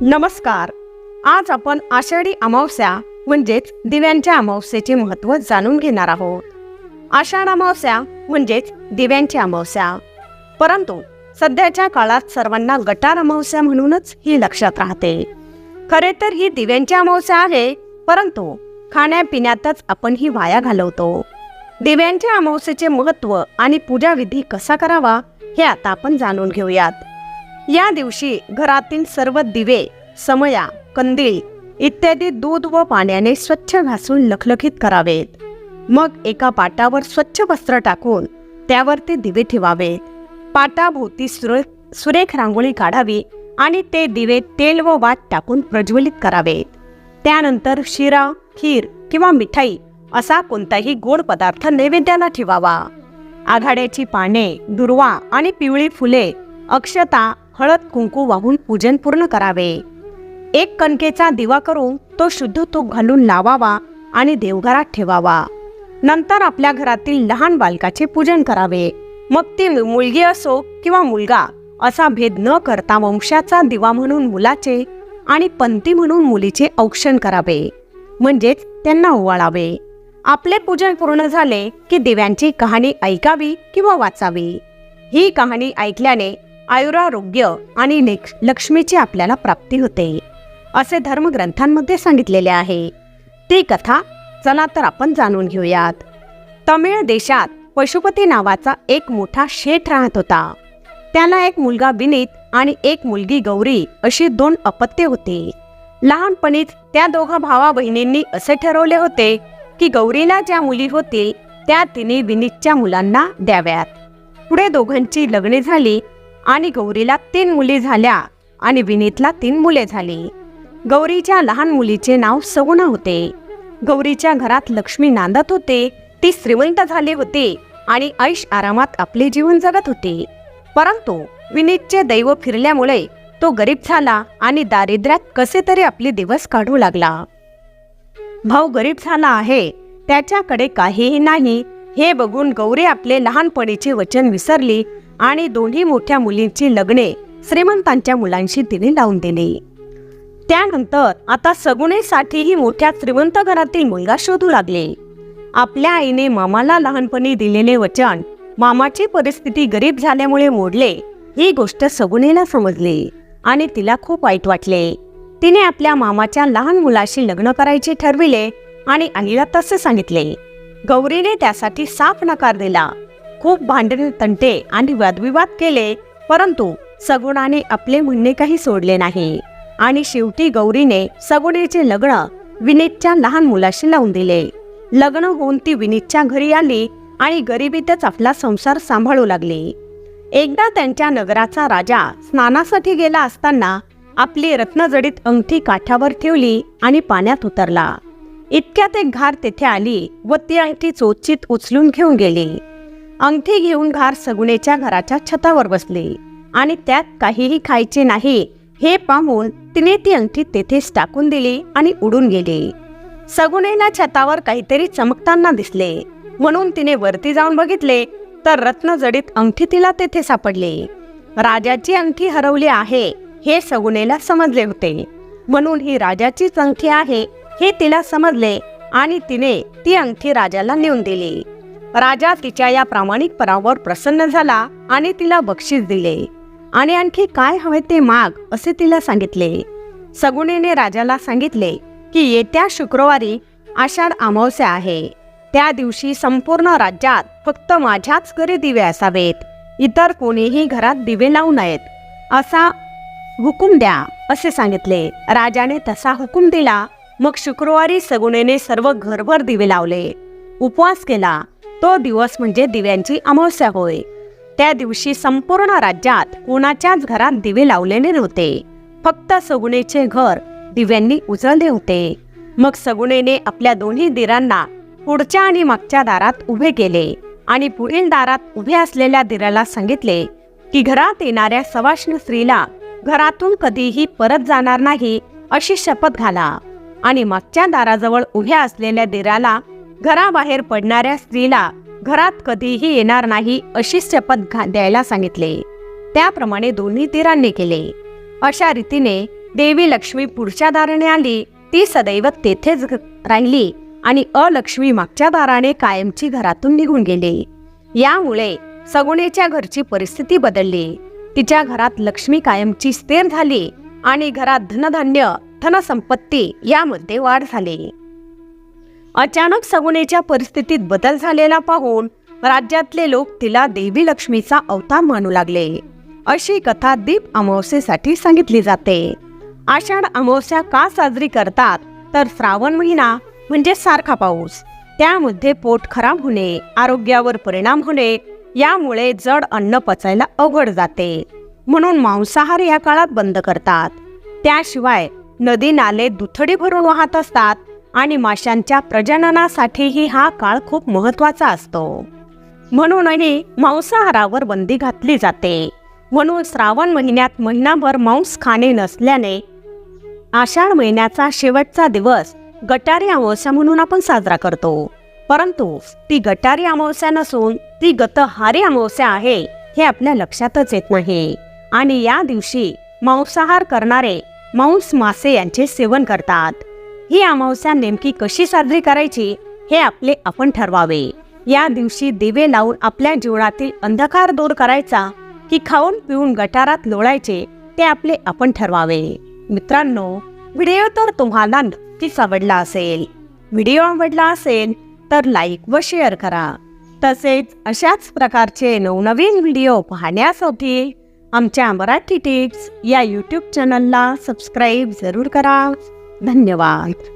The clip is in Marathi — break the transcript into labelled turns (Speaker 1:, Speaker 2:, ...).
Speaker 1: नमस्कार. आज आपण आषाढी अमावस्या म्हणजेच दिव्यांच्या अमावस्येचे महत्त्व जाणून घेणार आहोत. आषाढ अमावस्या म्हणजेच दिव्यांची अमावस्या. परंतु सध्याच्या काळात सर्वांना गटार अमावस्या म्हणूनच ही लक्षात राहते. खरे तर ही दिव्यांची अमावस्या आहे परंतु खाण्यापिण्यातच आपण ही वाया घालवतो. दिव्यांच्या अमावस्येचे महत्त्व आणि पूजाविधी कसा करावा हे आता आपण जाणून घेऊयात. या दिवशी घरातील सर्व दिवे समया कंदील इत्यादी दूध व पाण्याने स्वच्छ घासून लखलखीत करावेत. मग एका पाटावर स्वच्छ वस्त्र टाकून त्यावर ते दिवे ठेवावेत पाटाभोवती सुरे सुरेख रांगोळी काढावी आणि ते दिवे तेल व वाट टाकून प्रज्वलित करावेत. त्यानंतर शिरा खीर किंवा मिठाई असा कोणताही गोड पदार्थ नैवेद्याला ठेवावा. आघाड्याची पाने दुर्वा आणि पिवळी फुले अक्षता हळद कुंकू वाहून पूजन पूर्ण करावे. एक कणकेचा दिवा करून तो शुद्ध तूप घालून लावावा आणि देवघरात ठेवावा. नंतर आपल्या घरातील लहान बालकाचे पूजन करावे. मग ती मुलगी असो किंवा मुलगा असा भेद न करता वंशाचा दिवा म्हणून मुलाचे आणि पंथी म्हणून मुलीचे औक्षण करावे. म्हणजेच त्यांना ओवाळावे. आपले पूजन पूर्ण झाले की दिव्यांची कहाणी ऐकावी किंवा वाचावी. ही कहाणी ऐकल्याने आयुरारोग्य आणि लक्ष्मीची आपल्याला प्राप्ती होते असे धर्मग्रंथांमध्ये सांगितलेले आहे. ती कथा चला तर आपण जाणून घेऊयात. तमिळ देशात पशुपती नावाचा एक मोठा शेठ राहत होता. त्याला एक मुलगा विनीत आणि एक मुलगी गौरी अशी दोन अपत्य होती. लहानपणीच त्या दोघा भावा बहिणींनी असे ठरवले होते की गौरीला ज्या मुली होतील त्या तिने विनीतच्या मुलांना द्याव्यात. पुढे दोघांची लग्ने झाली आणि गौरीला तीन मुली झाल्या आणि विनीतला तीन मुले झाली. गौरीच्या लहान मुलीचे नाव सगुणा होते. गौरीच्या घरात लक्ष्मी नांदत होते ती श्रीमंत झाली होती आणि ऐश आरामात आपले जीवन जगत होते. परंतु विनीतचे दैव फिरल्यामुळे तो गरीब झाला आणि दारिद्र्यात कसे तरी आपले दिवस काढू लागला. भाऊ गरीब झाला आहे त्याच्याकडे काहीही नाही. हे बघून गौरी आपले लहानपणीचे वचन विसरली आणि दोन्ही मोठ्या मुलींची लग्ने श्रीमंतांच्या मुलांशी तिने लावून दिली. त्यानंतर आता सगुणेसाठीही मोठ्या श्रीमंत घरातील मुलगा शोधू लागले. आपल्या आईने मामाला लहानपणी दिलेले वचन मामाची परिस्थिती गरीब झाल्यामुळे मोडले ही गोष्ट सगुणेला समजली आणि तिला खूप वाईट वाटले. तिने आपल्या मामाच्या लहान मुलाशी लग्न करायचे ठरविले आणि आईला तसे सांगितले गौरीने त्यासाठी साफ नकार दिला. खूप भांडणे तंटे आणि वादविवाद केले परंतु सगुणाने आपले म्हणणे काही सोडले नाही. आणि शेवटी गौरीने सगुणेचे लग्न विनीतच्या लहान मुलाशी लावून दिले. लग्न होऊन ती विनीतच्या घरी आली आणि गरिबीतच आपला संसार सांभाळू लागली. एकदा त्यांच्या नगराचा राजा स्नानासाठी गेला असताना आपली रत्नजडीत अंगठी काठावर ठेवली आणि पाण्यात उतरला. इतक्यात एक घार तेथे आली व ती अंगठी चोचित उचलून घेऊन गेली. अंगठी घेऊन घार सगुणेच्या घराच्या छतावर बसले. आणि त्यात काहीही खायचे नाही. हे पाहून तिने ती अंगठी तेथेच टाकून दिली आणि उडून गेली. सगुणेला छतावर काहीतरी चमकताना दिसले. म्हणून तिने वरती जाऊन बघितले तर रत्नजडीत अंगठी तिला तेथे सापडली. राजाची अंगठी हरवली आहे हे सगुणेला समजले होते. म्हणून ही राजाचीच अंगठी आहे हे तिला समजले आणि तिने ती अंगठी राजाला नेऊन दिली. राजा तिच्या या प्रामाणिकपणावर प्रसन्न झाला आणि तिला बक्षीस दिले. आणि आणखी काय हवे ते माग असे तिला सांगितले. सगुणीने राजाला सांगितले की येत्या शुक्रवारी आषाढ अमावस्या आहे. त्या दिवशी संपूर्ण राज्यात फक्त माझ्याच घरी दिवे असावेत. इतर कोणीही घरात दिवे लावू नयेत. असा हुकूम द्या असे सांगितले. राजाने तसा हुकूम दिला. मग शुक्रवारी सगुणेने सर्व घरभर दिवे लावले. उपवास केला. तो दिवस म्हणजे दिव्यांची अमावस्या होय. त्या दिवशी संपूर्ण राज्यात कोणाच्याच घरात दिवे लावलेले नव्हते. फक्त सगुणेचे घर दिव्यांनी उजळले होते. मग सगुणेने आपल्या दोन्ही दिरांना पुढच्या आणि मागच्या दारात उभे केले आणि पुढील दारात उभे असलेल्या दिराला सांगितले की घरात येणाऱ्या सवाष्ण स्त्रीला घरातून कधीही परत जाणार नाही अशी शपथ घाला. आणि मागच्या दाराजवळ उभ्या असलेल्या दिराला घराबाहेर पडणाऱ्या स्त्रीला घरात कधीही येणार नाही अशी शपथ घा- द्यायला सांगितले. त्याप्रमाणे दोन्ही तीरांनी केले. अशा रीतीने देवी लक्ष्मी पुढच्या दाराने आली. ती सदैव तेथेच राहिली आणि अलक्ष्मी मागच्या दाराने कायमची घरातून निघून गेली. यामुळे सगुणेच्या घरची परिस्थिती बदलली. तिच्या घरात लक्ष्मी कायमची स्थिर झाली आणि घरात धनधान्य धनसंपत्ती यामध्ये वाढ झाली. अचानक सगुणेच्या परिस्थितीत बदल झालेला पाहून राज्यातले लोक तिला देवी लक्ष्मीचा अवतार मानू लागले. अशी कथा दीप अमावस्येसाठी सांगितली जाते. आषाढ अमावस्या का साजरी करतात? तर श्रावण महिना म्हणजे सारखा पाऊस. त्यामध्ये पोट खराब होणे आरोग्यावर परिणाम होणे यामुळे जड अन्न पचायला अवघड जाते. म्हणून मांसाहार या काळात बंद करतात. त्याशिवाय नदी नाले दुथडी भरून वाहत असतात. आणि माशांच्या प्रजननासाठीही हा काळ खूप महत्त्वाचा असतो. म्हणूनही मांसाहारावर बंदी घातली जाते. म्हणून श्रावण महिन्यात महिनाभर मांस खाणे नसल्याने आषाढ महिन्याचा शेवटचा दिवस गटारी अमावस्या म्हणून आपण साजरा करतो. परंतु ती गटारी अमावस्या नसून ती गतहारी अमावस्या आहे हे आपल्या लक्षातच येत नाही. आणि या दिवशी मांसाहार करणारे मांस मासे यांचे सेवन करतात. ही अमावस्या नेमकी कशी साजरी करायची हे आपले आपण ठरवावे. या दिवशी दिवे लावून आपल्या जीवनातील अंधकार दूर करायचा की खाऊन पिऊन गटारात लोळायचे ते आपले आपण ठरवावे. मित्रांनो व्हिडिओ तर तुम्हाला नक्कीच आवडला असेल. व्हिडिओ आवडला असेल तर लाईक व शेअर करा. तसेच अशाच प्रकारचे नवनवीन व्हिडिओ पाहण्यासाठी आमच्या मराठी टिप्स या यूट्यूब चॅनलला सबस्क्राईब जरूर करा. धन्यवाद.